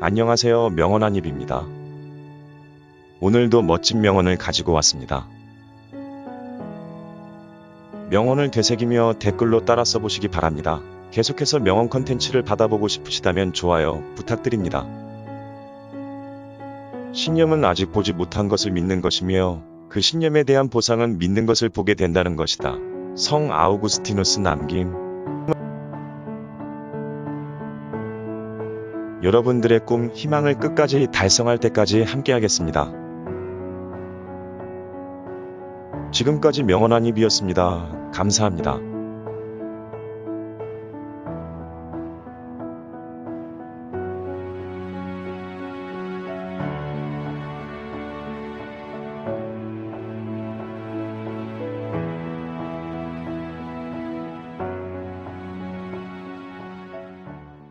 안녕하세요. 명언한입입니다. 오늘도 멋진 명언을 가지고 왔습니다. 명언을 되새기며 댓글로 따라 써보시기 바랍니다. 계속해서 명언 컨텐츠를 받아보고 싶으시다면 좋아요 부탁드립니다. 신념은 아직 보지 못한 것을 믿는 것이며 그 신념에 대한 보상은 믿는 것을 보게 된다는 것이다. 성 아우구스티누스 남김 여러분들의 꿈, 희망을 끝까지 달성할 때까지 함께하겠습니다. 지금까지 명언한 입이었습니다. 감사합니다.